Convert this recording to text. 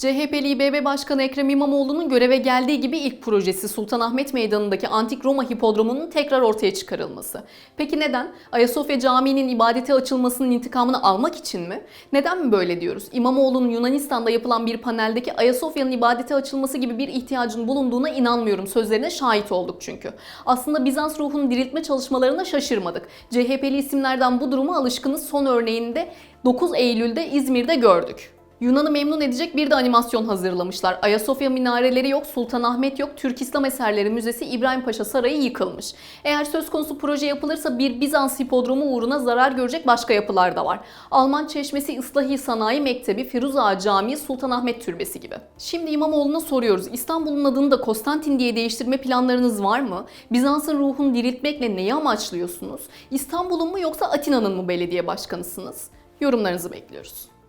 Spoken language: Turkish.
CHP'li İBB Başkanı Ekrem İmamoğlu'nun göreve geldiği gibi ilk projesi Sultanahmet Meydanı'ndaki Antik Roma Hipodromu'nun tekrar ortaya çıkarılması. Peki neden? Ayasofya Camii'nin ibadete açılmasının intikamını almak için mi? Neden mi böyle diyoruz? İmamoğlu'nun Yunanistan'da yapılan bir paneldeki Ayasofya'nın ibadete açılması gibi bir ihtiyacın bulunduğuna inanmıyorum sözlerine şahit olduk çünkü. Aslında Bizans ruhunu diriltme çalışmalarına şaşırmadık. CHP'li isimlerden bu duruma alışkınız son örneğinde 9 Eylül'de İzmir'de gördük. Yunan'ı memnun edecek bir de animasyon hazırlamışlar. Ayasofya minareleri yok, Sultanahmet yok, Türk İslam Eserleri Müzesi İbrahim Paşa Sarayı yıkılmış. Eğer söz konusu proje yapılırsa bir Bizans hipodromu uğruna zarar görecek başka yapılar da var. Alman Çeşmesi İslahi Sanayi Mektebi, Firuz Ağa Camii, Sultanahmet Türbesi gibi. Şimdi İmamoğlu'na soruyoruz. İstanbul'un adını da Konstantin diye değiştirme planlarınız var mı? Bizans'ın ruhunu diriltmekle neyi amaçlıyorsunuz? İstanbul'un mu yoksa Atina'nın mı belediye başkanısınız? Yorumlarınızı bekliyoruz.